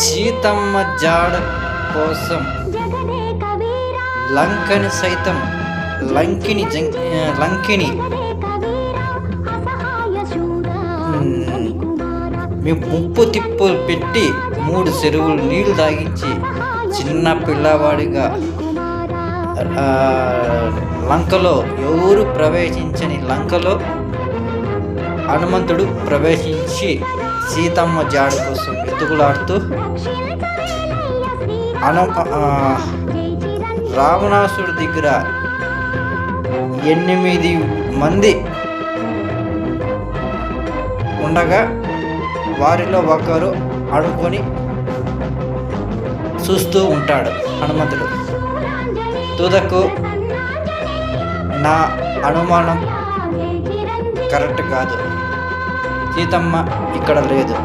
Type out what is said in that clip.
సీతమ్మ జాడ కోసం లంకని సైతం లంకిని లంకిని మ్, ముప్పు తిప్పులు పెట్టి మూడు చెరువులు నీళ్ళు తాగించి చిన్న పిల్లవాడిగా లంకలో ఎవరు ప్రవేశించని లంకలో హనుమంతుడు ప్రవేశించి సీతమ్మ జాడ కోసం ఎత్తుకులాడుతూ అను రావణాసుడి దగ్గర ఎనిమిది మంది ఉండగా వారిలో ఒకరు అనుకొని చూస్తూ ఉంటాడు హనుమంతుడు. తుదకు నా అనుమానం కరెక్ట్ కాదు. సీతమ్మ ఇక్కడ లేదు.